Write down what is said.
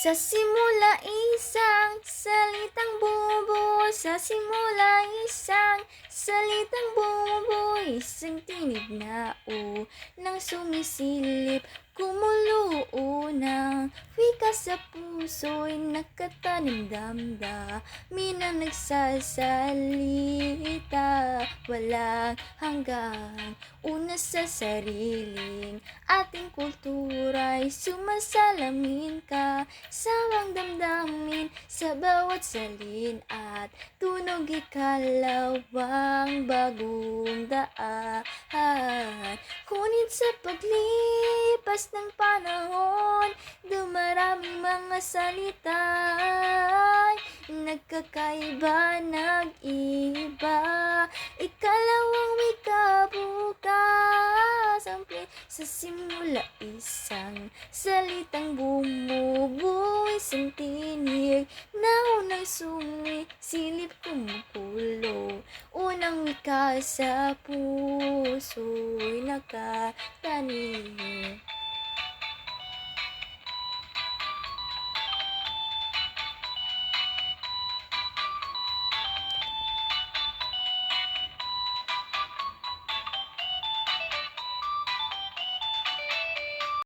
Sa simula isang salitang bubo. Sa simula isang salitang bubo. Isang tinig na o nang sumisilip. Kumulo ng wika sa puso'y nakatanim damdamin na nagsasalita Walang hanggang una sa sariling ating kultura'y. Sumasalamin ka Sawang damdamin sa bawat salin at tunog ikalawang bagong daan. Ngunit sa paglipas ng panahon Dumaraming mga salita Nagkakaiba, nag-iba. Ikalawang sa simula isang Salitang bumubuo Isang tinig. Na unang sumisilip kumukulo. Unang wika sa puso'y nakatanim